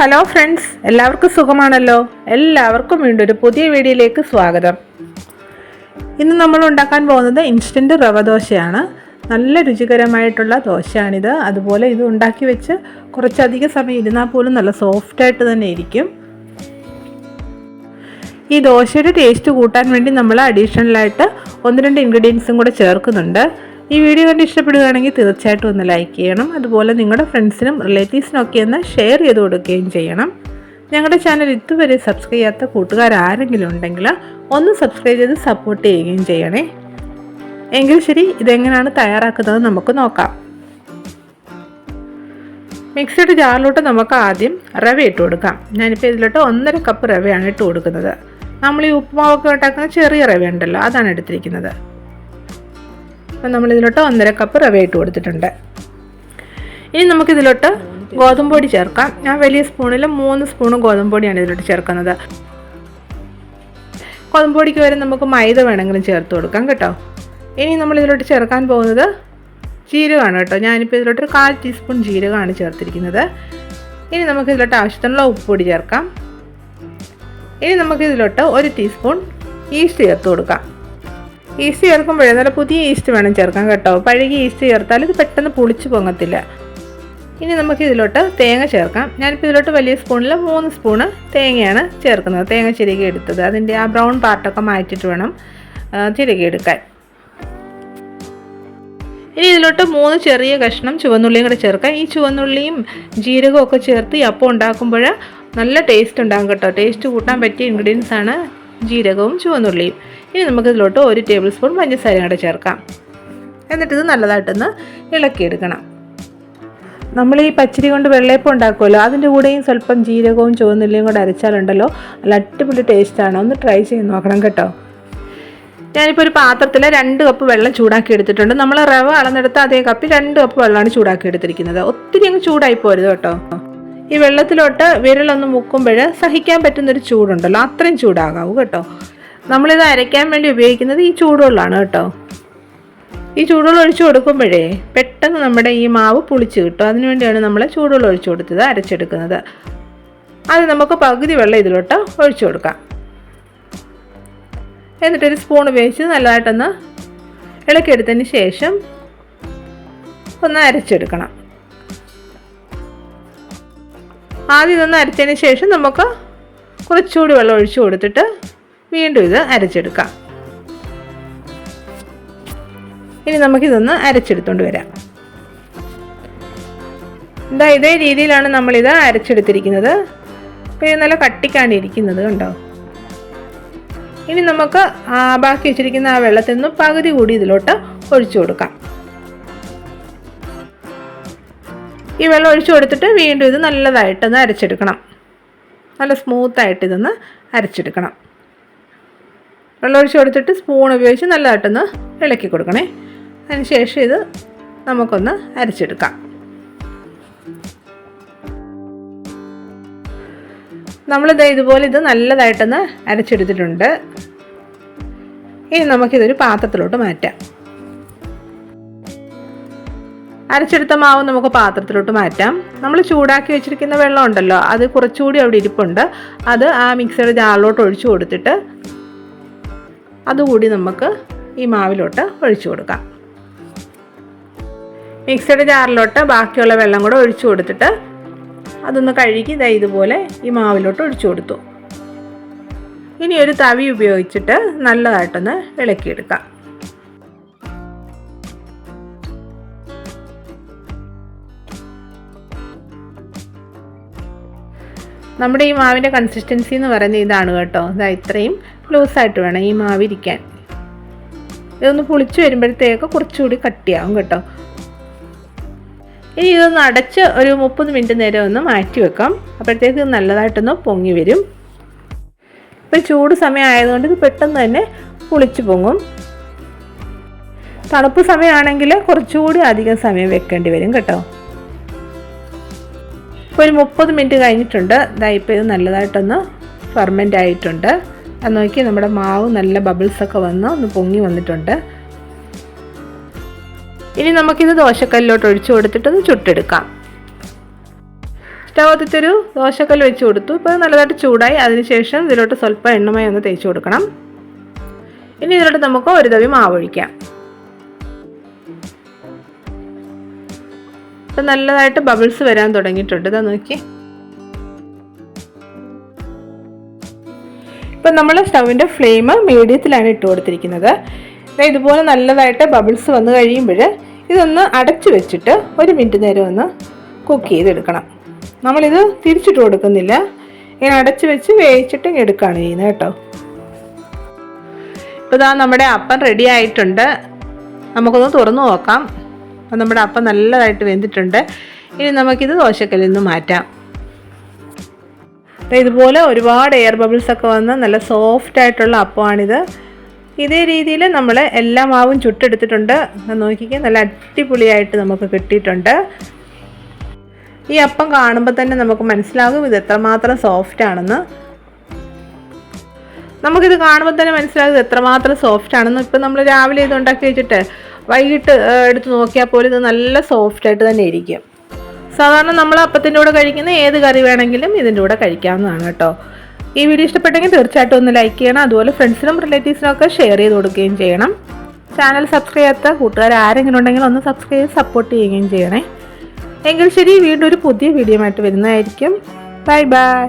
Hello friends എല്ലാവർക്കും സുഖമാണല്ലോ? എല്ലാവർക്കും വീണ്ടും ഒരു പുതിയ വീഡിയോയിലേക്ക് സ്വാഗതം. ഇന്ന് നമ്മൾ ഉണ്ടാക്കാൻ പോകുന്നത് ഇൻസ്റ്റന്റ് റവ ദോശയാണ്. നല്ല രുചികരമായിട്ടുള്ള ദോശയാണിത്. അതുപോലെ ഇത് ഉണ്ടാക്കി വെച്ച് കുറച്ചധികം സമയം ഇരുന്നാൽ പോലും നല്ല സോഫ്റ്റായിട്ട് തന്നെ ഇരിക്കും. ഈ ദോശയുടെ ടേസ്റ്റ് കൂട്ടാൻ വേണ്ടി നമ്മൾ അഡീഷണലായിട്ട് ഒന്ന് രണ്ട് ഇൻഗ്രീഡിയൻസും കൂടെ ചേർക്കുന്നുണ്ട്. ഈ വീഡിയോ കണ്ട് ഇഷ്ടപ്പെടുകയാണെങ്കിൽ തീർച്ചയായിട്ടും ഒന്ന് ലൈക്ക് ചെയ്യണം. അതുപോലെ നിങ്ങളുടെ ഫ്രണ്ട്സിനും റിലേറ്റീവ്സിനും ഒക്കെ ഒന്ന് ഷെയർ ചെയ്ത് കൊടുക്കുകയും ചെയ്യണം. ഞങ്ങളുടെ ചാനൽ ഇതുവരെ സബ്സ്ക്രൈബ് ചെയ്യാത്ത കൂട്ടുകാർ ആരെങ്കിലും ഉണ്ടെങ്കിൽ ഒന്ന് സബ്സ്ക്രൈബ് ചെയ്ത് സപ്പോർട്ട് ചെയ്യുകയും ചെയ്യണേ. എങ്കിൽ ശരി ഇതെങ്ങനെയാണ് തയ്യാറാക്കുന്നത് നമുക്ക് നോക്കാം. മിക്സിയുടെ ജാറിലോട്ട് നമുക്ക് ആദ്യം റവ ഇട്ട് കൊടുക്കാം. ഞാനിപ്പോൾ ഇതിലോട്ട് ഒന്നര കപ്പ് റവയാണ് ഇട്ട് കൊടുക്കുന്നത്. നമ്മൾ ഈ ഉപ്പുമാവൊക്കെ ഉണ്ടാക്കുന്ന ചെറിയ റവ ഉണ്ടല്ലോ അതാണ് എടുത്തിരിക്കുന്നത്. അപ്പം നമ്മൾ ഇതിലോട്ട് ഒന്നര കപ്പ് റവ ഇട്ട് കൊടുത്തിട്ടുണ്ട്. ഇനി നമുക്കിതിലോട്ട് ഗോതമ്പ് പൊടി ചേർക്കാം. ഞാൻ വലിയ സ്പൂണിൽ മൂന്ന് സ്പൂണ് ഗോതമ്പ് പൊടിയാണ് ഇതിലോട്ട് ചേർക്കുന്നത്. ഗോതമ്പ് പൊടിക്ക് വരെ നമുക്ക് മൈദ വേണമെങ്കിലും ചേർത്ത് കൊടുക്കാം കേട്ടോ. ഇനി നമ്മൾ ഇതിലോട്ട് ചേർക്കാൻ പോകുന്നത് ജീരകമാണ് കേട്ടോ. ഞാനിപ്പോൾ ഇതിലോട്ട് ഒരു കാൽ ടീസ്പൂൺ ജീരകമാണ് ചേർത്തിരിക്കുന്നത്. ഇനി നമുക്ക് ഇതിലോട്ട് ആവശ്യത്തിനുള്ള ഉപ്പുപൊടി ചേർക്കാം. ഇനി നമുക്ക് ഇതിലോട്ട് ഒരു ടീസ്പൂൺ ഈസ്റ്റ് ചേർത്ത് കൊടുക്കാം. ഈസ്റ്റ് ചേർക്കുമ്പോഴേ നല്ല പുതിയ ഈസ്റ്റ് വേണം ചേർക്കാൻ കേട്ടോ. പഴകിയ ഈസ്റ്റ് ചേർത്താൽ ഇത് പെട്ടെന്ന് പുളിച്ച് പൊങ്ങത്തില്ല. ഇനി നമുക്ക് ഇതിലോട്ട് തേങ്ങ ചേർക്കാം. ഞാനിപ്പോൾ ഇതിലോട്ട് വലിയ സ്പൂണിൽ മൂന്ന് സ്പൂണ് തേങ്ങയാണ് ചേർക്കുന്നത്. തേങ്ങ ചിരകി എടുത്തത്. അതിന്റെ ആ ബ്രൗൺ പാർട്ടൊക്കെ മാറ്റിയിട്ട് വേണം ചിരകി എടുക്കാൻ. ഇനി ഇതിലോട്ട് മൂന്ന് ചെറിയ കഷ്ണം ചുവന്നുള്ളിയും കൂടെ ചേർക്കാം. ഈ ചുവന്നുള്ളിയും ജീരകവും ഒക്കെ ചേർത്ത് ഈ അപ്പം ഉണ്ടാക്കുമ്പോൾ നല്ല ടേസ്റ്റ് ഉണ്ടാകും കേട്ടോ. ടേസ്റ്റ് കൂട്ടാൻ പറ്റിയ ഇൻഗ്രീഡിയൻസ് ആണ് ജീരകവും ചുവന്നുള്ളിയും. ഇനി നമുക്ക് ഇതിലോട്ട് ഒരു ടേബിൾ സ്പൂൺ പഞ്ചസാരയും കൂടെ ചേർക്കാം. എന്നിട്ടിത് നല്ലതായിട്ടൊന്ന് ഇളക്കിയെടുക്കണം. നമ്മൾ ഈ പച്ചരി കൊണ്ട് വെള്ളയപ്പം ഉണ്ടാക്കുമല്ലോ അതിന്റെ കൂടെയും സ്വല്പം ജീരകവും ചുവന്നുള്ളിയും കൂടെ അരച്ചാലുണ്ടല്ലോ നല്ല അടിപൊളി ടേസ്റ്റാണ് ഒന്ന് ട്രൈ ചെയ്ത് നോക്കണം കേട്ടോ. ഞാനിപ്പോൾ ഒരു പാത്രത്തിൽ രണ്ട് കപ്പ് വെള്ളം ചൂടാക്കി എടുത്തിട്ടുണ്ട് നമ്മൾ റവ അളന്നെടുത്ത അതേ കപ്പിൽ രണ്ട് കപ്പ് വെള്ളമാണ് ചൂടാക്കി എടുത്തിരിക്കുന്നത് ഒത്തിരി അങ്ങ് ചൂടായി പോരുത് കേട്ടോ. ഈ വെള്ളത്തിലോട്ട് വിരലൊന്ന് മുക്കുമ്പോൾ സഹിക്കാൻ പറ്റുന്നൊരു ചൂടുണ്ടല്ലോ. അത്രയും ചൂടാകാവൂ കേട്ടോ. നമ്മളിത് അരയ്ക്കാൻ വേണ്ടി ഉപയോഗിക്കുന്നത് ഈ ചൂടുവെള്ളമാണ് കേട്ടോ. ഈ ചൂടുവെള്ളം ഒഴിച്ചു കൊടുക്കുമ്പോഴേ പെട്ടെന്ന് നമ്മുടെ ഈ മാവ് പുളിച്ച് കിട്ടും. അതിനുവേണ്ടിയാണ് നമ്മൾ ചൂടുവെള്ളം ഒഴിച്ചു കൊടുത്തത് അരച്ചെടുക്കുന്നത്. അത് നമുക്ക് പകുതി വെള്ളം ഇതിലോട്ട് ഒഴിച്ചു കൊടുക്കാം. എന്നിട്ടൊരു സ്പൂൺ ഉപയോഗിച്ച് നല്ലതായിട്ടൊന്ന് ഇളക്കിയെടുത്തതിന് ശേഷം ഒന്ന് അരച്ചെടുക്കണം. ആദ്യം ഇതൊന്ന് അരച്ചതിന് ശേഷം നമുക്ക് കുറച്ചുകൂടി വെള്ളം ഒഴിച്ചു കൊടുത്തിട്ട് വീണ്ടും ഇത് അരച്ചെടുക്കാം. ഇനി നമുക്കിതൊന്ന് അരച്ചെടുത്തോണ്ട് വരാം. എന്താ ഇതേ രീതിയിലാണ് നമ്മളിത് അരച്ചെടുത്തിരിക്കുന്നത്. അപ്പോൾ ഇത് നല്ല കട്ടിക്കാണ് ഇരിക്കുന്നത് കണ്ടോ? ഇനി നമുക്ക് ബാക്കി വെച്ചിരിക്കുന്ന ആ വെള്ളത്തിൽ നിന്ന് പകുതി കൂടി ഇതിലോട്ട് ഒഴിച്ചു കൊടുക്കാം. ഈ വെള്ളം ഒഴിച്ചു കൊടുത്തിട്ട് വീണ്ടും ഇത് നല്ലതായിട്ടൊന്ന് അരച്ചെടുക്കണം. നല്ല സ്മൂത്തായിട്ട് ഇതൊന്ന് അരച്ചെടുക്കണം. വെള്ളം ഒഴിച്ചു കൊടുത്തിട്ട് സ്പൂൺ ഉപയോഗിച്ച് നല്ലതായിട്ടൊന്ന് ഇളക്കി കൊടുക്കണേ. അതിന് ശേഷം ഇത് നമുക്കൊന്ന് അരച്ചെടുക്കാം. നമ്മളിത് ഇതുപോലെ ഇത് നല്ലതായിട്ടൊന്ന് അരച്ചെടുത്തിട്ടുണ്ട്. ഇനി നമുക്കിതൊരു പാത്രത്തിലോട്ട് മാറ്റാം. അരച്ചെടുത്ത മാവ് നമുക്ക് പാത്രത്തിലോട്ട് മാറ്റാം. നമ്മൾ ചൂടാക്കി വെച്ചിരിക്കുന്ന വെള്ളം ഉണ്ടല്ലോ അത് കുറച്ചുകൂടി അവിടെ ഇരിപ്പുണ്ട്. അത് ആ മിക്സിയുടെ ജാറിലോട്ട് ഒഴിച്ചു കൊടുത്തിട്ട് അതുകൂടി നമുക്ക് ഈ മാവിലോട്ട് ഒഴിച്ചു കൊടുക്കാം. മിക്സിയുടെ ജാറിലോട്ട് ബാക്കിയുള്ള വെള്ളം കൂടെ ഒഴിച്ചു കൊടുത്തിട്ട് അതൊന്ന് കഴുകി ഇതാ ഇതുപോലെ ഈ മാവിലോട്ട് ഒഴിച്ചു കൊടുത്തു. ഇനി ഒരു തവി ഉപയോഗിച്ചിട്ട് നല്ലതായിട്ടൊന്ന് ഇളക്കിയെടുക്കാം. നമ്മുടെ ഈ മാവിന്റെ കൺസിസ്റ്റൻസി എന്ന് പറയുന്നത് ഇതാണ് കേട്ടോ. ഇതാ ഇത്രയും ലൂസായിട്ട് വേണം ഈ മാവിരിക്കാൻ ഇതൊന്ന് പുളിച്ച് വരുമ്പോഴത്തേക്ക് കുറച്ചുകൂടി കട്ടിയാവും കേട്ടോ. ഇനി ഇതൊന്ന് അടച്ച് ഒരു മുപ്പത് മിനിറ്റ് നേരം ഒന്ന് മാറ്റി വെക്കാം. അപ്പോഴത്തേക്ക് നല്ലതായിട്ടൊന്ന് പൊങ്ങി വരും. ഇപ്പം ചൂട് സമയമായതുകൊണ്ട് ഇത് പെട്ടെന്ന് തന്നെ പുളിച്ച് പൊങ്ങും. തണുപ്പ് സമയമാണെങ്കിൽ കുറച്ചുകൂടി അധികം സമയം വെക്കേണ്ടി വരും കേട്ടോ. ഇപ്പോൾ ഒരു മുപ്പത് മിനിറ്റ് കഴിഞ്ഞിട്ടുണ്ട്. ഇതാ ഇപ്പോൾ ഇത് നല്ലതായിട്ടൊന്ന് ഫെർമെന്റ് ആയിട്ടുണ്ട്. അത് നോക്കി നമ്മുടെ മാവ് നല്ല ബബിൾസ് ഒക്കെ വന്ന് ഒന്ന് പൊങ്ങി വന്നിട്ടുണ്ട്. ഇനി നമുക്കിത് ദോശക്കല്ലിലോട്ട് ഒഴിച്ചു കൊടുത്തിട്ട് ഒന്ന് ചുട്ടെടുക്കാം. സ്റ്റവ് കത്തിച്ചൊരു ദോശക്കല്ല് വെച്ച് കൊടുത്തു. ഇപ്പോൾ നല്ലതായിട്ട് ചൂടായി. അതിനുശേഷം ഇതിലോട്ട് സ്വല്പം എണ്ണമയം ഒന്ന് തേച്ച് കൊടുക്കണം. ഇനി ഇതിലോട്ട് നമുക്ക് ഒരു തവി മാവ് ഒഴിക്കാം ഇപ്പം നല്ലതായിട്ട് ബബിൾസ് വരാൻ തുടങ്ങിയിട്ടുണ്ട്. ഇതാ നോക്കി ഇപ്പം നമ്മൾ സ്റ്റൗവിന്റെ ഫ്ലെയിം മീഡിയത്തിലാണ് ഇട്ട് കൊടുത്തിരിക്കുന്നത്. ഇതുപോലെ നല്ലതായിട്ട് ബബിൾസ് വന്നു കഴിയുമ്പോൾ ഇതൊന്ന് അടച്ചു വെച്ചിട്ട് ഒരു മിനിറ്റ് നേരം ഒന്ന് കുക്ക് ചെയ്തെടുക്കണം. നമ്മളിത് തിരിച്ചിട്ട് കൊടുക്കുന്നില്ല. ഇങ്ങനെ അടച്ചു വെച്ച് വേവിച്ചിട്ട് എടുക്കുകയാണ് ചെയ്യുന്നത് കേട്ടോ. ഇപ്പോൾ ഇതാ നമ്മുടെ അപ്പം റെഡി ആയിട്ടുണ്ട്. നമുക്കൊന്ന് തുറന്നു നോക്കാം. അപ്പം നമ്മുടെ അപ്പം നല്ലതായിട്ട് വെന്തിട്ടുണ്ട്. ഇനി നമുക്കിത് ദോശക്കല്ലിൽ നിന്ന് മാറ്റാം. ഇതുപോലെ ഒരുപാട് എയർ ബബിൾസ് ഒക്കെ വന്ന് നല്ല സോഫ്റ്റ് ആയിട്ടുള്ള അപ്പമാണിത്. ഇതേ രീതിയിൽ നമ്മൾ എല്ലാ മാവും ചുട്ടെടുത്തിട്ടുണ്ട്. നോക്കിക്കാൻ നല്ല അടിപൊളിയായിട്ട് നമുക്ക് കിട്ടിയിട്ടുണ്ട്. ഈ അപ്പം കാണുമ്പോൾ തന്നെ നമുക്ക് മനസ്സിലാകും ഇത് എത്രമാത്രം സോഫ്റ്റ് ആണെന്ന്. നമുക്കിത് കാണുമ്പോൾ തന്നെ മനസ്സിലാകും എത്രമാത്രം സോഫ്റ്റ് ആണെന്ന്. ഇപ്പം നമ്മൾ രാവിലെ ഇത് ഉണ്ടാക്കി വെച്ചിട്ട് വൈകിട്ട് എടുത്ത് നോക്കിയാൽ പോലും ഇത് നല്ല സോഫ്റ്റ് ആയിട്ട് തന്നെ ഇരിക്കും. സാധാരണ നമ്മൾ അപ്പത്തിന്റെ കൂടെ കഴിക്കുന്ന ഏത് കറി വേണമെങ്കിലും ഇതിന്റെ കൂടെ കഴിക്കാവുന്നതാണ് കേട്ടോ. ഈ വീഡിയോ ഇഷ്ടപ്പെട്ടെങ്കിൽ തീർച്ചയായിട്ടും ഒന്ന് ലൈക്ക് ചെയ്യണം അതുപോലെ ഫ്രണ്ട്സിനും റിലേറ്റീവ്സിനും ഒക്കെ ഷെയർ ചെയ്ത് കൊടുക്കുകയും ചെയ്യണം. ചാനൽ സബ്സ്ക്രൈബ് ചെയ്യാത്ത കൂട്ടുകാർ ആരെങ്കിലും ഉണ്ടെങ്കിൽ ഒന്ന് സബ്സ്ക്രൈബ് ചെയ്ത് സപ്പോർട്ട് ചെയ്യുകയും ചെയ്യണേ. എങ്കിൽ ശരി വീണ്ടും ഒരു പുതിയ വീഡിയോ ആയിട്ട് വരുന്നതായിരിക്കും. Bye bye